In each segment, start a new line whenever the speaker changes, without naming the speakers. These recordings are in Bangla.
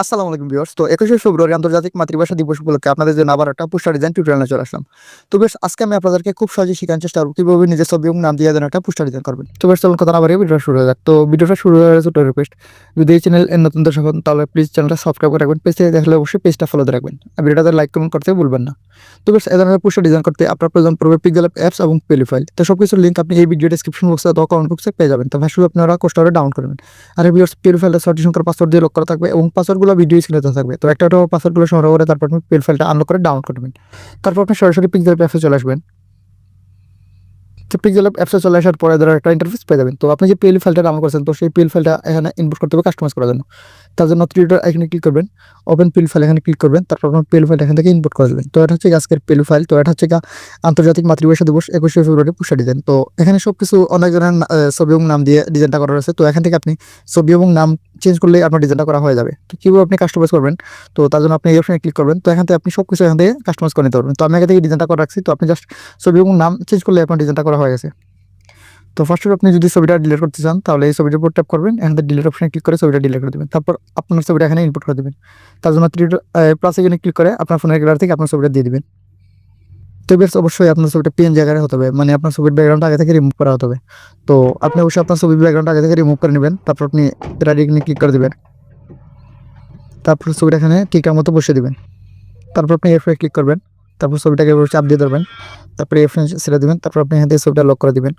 আসসালামু আলাইকুম ভিউয়ার্স। তো একুশে ফেব্রুয়ারি আন্তর্জাতিক মাতৃভাষা দিবস উপলক্ষে আপনাদের জন্য আবার একটা পোস্টার ডিজাইন টিউটোরিয়াল চলে আসলাম। তো বেশ আজকে আমি আপনাদেরকে খুব সহজে শেখানোর চেষ্টা করব কীভাবে নিজের ছবি এবং নাম দিয়ে একটা পোস্টার ডিজাইন করবেন। তো বেশ চলুন কথা না বাড়িয়ে ভিডিওটা শুরু হয়ে যাক। তো ভিডিওটা শুরু হয়ে ছোট রিকোয়েস্ট যদি এই চ্যানেল নতুন দর্শক হন, তাহলে প্লিজ চ্যানেলটা সাবস্ক্রাইব করে রাখবেন। পেজে দেখলে অবশ্যই পেজটা ফলো রাখবেন। আর ভিডিওটাতে লাইক কমেন্ট করতে ভুলবেন না। তো বেশ এই ধরনের পোস্টার ডিজাইন করতে আপনার প্রয়োজন পড়বে পিকজেল অ্যাপস এবং পেলি ফাইল তো সব কিছুর লিঙ্ক আপনি এই ভিডিও ডিসক্রিপশন বক্সে অথবা কমেন্ট বক্সে পেয়ে যাবেন। তো ভাই শুধু আপনারা কষ্ট করে ডাউন করবেন আর এই ভিডিওর পেলি ফাইলটা সঠিক সংখ্যার পাসওয়ার্ড দিয়ে লক করা থাকবে এবং পাসওয়ার্ডগুলো ভিডিও স্ক্রিনে থাকবে। তো একটা একটা পাসওয়ার্ডগুলো সংগ্রহ করে তারপর আপনি পেল ফাইলটা আনলক করে ডাউনলোড করবেন তারপর আপনি সরাসরি পিকজেল অ্যাপসে চলে আসবেন। তো পিকজেল অ্যাপসে চলে আসার পরে ধরো একটা ইন্টারফেস পেয়ে যাবেন। তো আপনি যে পিএল ফাইলটা ডাউনলোড করছেন তো সেই পিএল ফাইলটা এখানে ইনপুট করতে হবে কাস্টমাইজ করার জন্য। তার জন্য থ্রিডর এখানে ক্লিক করবেন। ওপেন পিএল ফাইল এখানে ক্লিক করবেন। তারপর আপনার পিএল ফাইল এখান থেকে ইনপুট করে দেবেন। তো এটা হচ্ছে আজকের পিএল ফাইল তো এটা হচ্ছে আন্তর্জাতিক মাতৃভাষা দিবস একুশে ফেব্রুয়ারি পুষা ডিজাইন তো এখানে সব কিছু অনেক আহ, ছবি এবং নাম দিয়ে ডিজাইনটা করা রয়েছে। তো এখান থেকে আপনি ছবি এবং নাম চেঞ্জ করলে আপনার ডিজাইনটা করা হয়ে যাবে। তো কীভাবে আপনি কাস্টমাইজ করবেন? তো তার জন্য আপনি এই অপশনে ক্লিক করবেন। তো এখান থেকে আপনি সব কিছু এখান থেকে কাস্টমাইজ করে নিতে পারবেন। তো আমি আগে থেকে ডিজাইনটা করে রাখছি। তো আপনি জাস্ট ছবি এবং নাম চেঞ্জ করলে আপনার ডিজাইনটা করা হয়ে গেছে। তো ফার্স্ট আপনি যদি ছবিটা ডিলিট করতে চান, তাহলে এই ছবিটার উপর ট্যাপ করবেন। এখান থেকে ডিলিট অপশনে ক্লিক করে ছবিটা ডিলিট করে দেবেন। তারপর আপনার ছবিটা এখানে ইনপুট করে দেবেন। তার জন্য থ্রি প্লাস এখানে ক্লিক করে আপনার ফোনের গ্যালারি থেকে আপনার ছবিটা দিয়ে দিবেন। তো বেশ, অবশ্যই আপনার ছবিটা পেন জায়গায় হতে হবে। মানে আপনার ছবির ব্যাকগ্রাউন্ড আগে থেকে রিমুভ করা হতে হবে। তো আপনি অবশ্যই আপনার ছবির ব্যাকগ্রাউন্ড আগে থেকে রিমুভ করে নেবেন। তারপর আপনি রেডি এখানে ক্লিক করে দেবেন। তারপর ছবিটা এখানে ঠিকঠাক মতো বসিয়ে দেবেন। তারপর আপনি এরপরে ক্লিক করবেন। তারপর ছবিটাকে চাপ দিয়ে ধরবেন। তারপরে এফ ছেড়ে দেবেন। তারপর আপনি এখান থেকে ছবিটা লক করে দেবেন।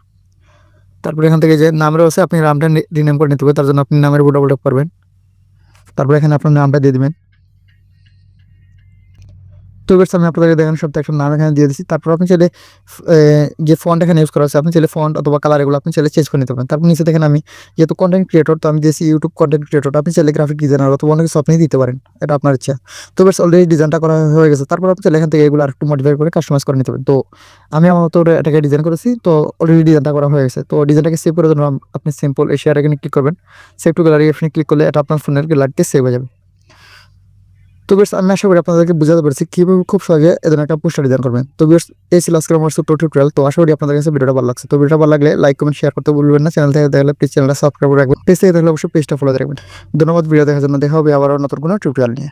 তারপরে এখান থেকে যে নাম রয়েছে, আপনি নামটা রিনেম করে নিতে হবে। তার জন্য আপনি নামের উপর করবেন। তারপরে এখানে আপনার নামটা দিয়ে দিবেন। তো এবার আমি আপনাদের দেখেন সব একটা নাম এখানে দিয়ে দিচ্ছি। তারপর আপনি চাইলে যে ফন্ট এখানে ইউজ করা আছে, আপনি চাইলে ফন্ট অথবা কালার এগুলো আপনি চাইলে চেঞ্জ করে নিতে পারেন। তারপর নিচে দেখেন আমি, যেহেতু কন্টেন্ট ক্রিয়েটর তো আমি দিয়েছি ইউটিউব কন্টেন্ট ক্রিয়েটর আপনি চাইলে গ্রাফিক ডিজাইনার অথবা অনেক কিছু আপনি দিতে পারেন। এটা আপনার ইচ্ছা। তো বেশ অলরেডি ডিজাইনটা করা হয়ে গেছে। তারপর আপনি চাইলে এখান থেকে এগুলো আরেকটু মডিফাই করে কাস্টমাইজ করে নিতে পারেন। তো আমি আমার মতো এটাকে ডিজাইন করেছি। তো অলরেডি ডিজাইনটা করা হয়ে গেছে। তো ডিজাইনটাকে সেভ করার জন্য আপনি সিম্পল এশিয়ার এখানে ক্লিক করবেন। সেভ টু গ্যালারি এখানে ক্লিক করলে এটা আপনার ফোনের গ্যালারিতে সেভ হয়ে যাবে। তো বেশ আমি আশা করি আপনাদেরকে বুঝাতে পারছি কীভাবে খুব সহজে এদের একটা পোস্টার ডিজাইন করবেন। তো বেশ এই ছিল আজকের আমার ছোট্ট টিউটোরিয়াল তো আশা করি আপনাদের কাছে ভিডিওটা ভালো লাগছে। তো ভিডিওটা ভালো লাগলে লাইক কমেন্ট শেয়ার করতে ভুলবেন না। চ্যানেল থেকে দেখলে প্লিজ চ্যানেলটা সাবস্ক্রাইব রাখবেন। পেজ থেকে দেখলে অবশ্যই পেজটা ফলো রাখবেন। ধন্যবাদ ভিডিও দেখার জন্য। দেখা হবে আবার নতুন কোনো টিউটোরিয়াল নিয়ে।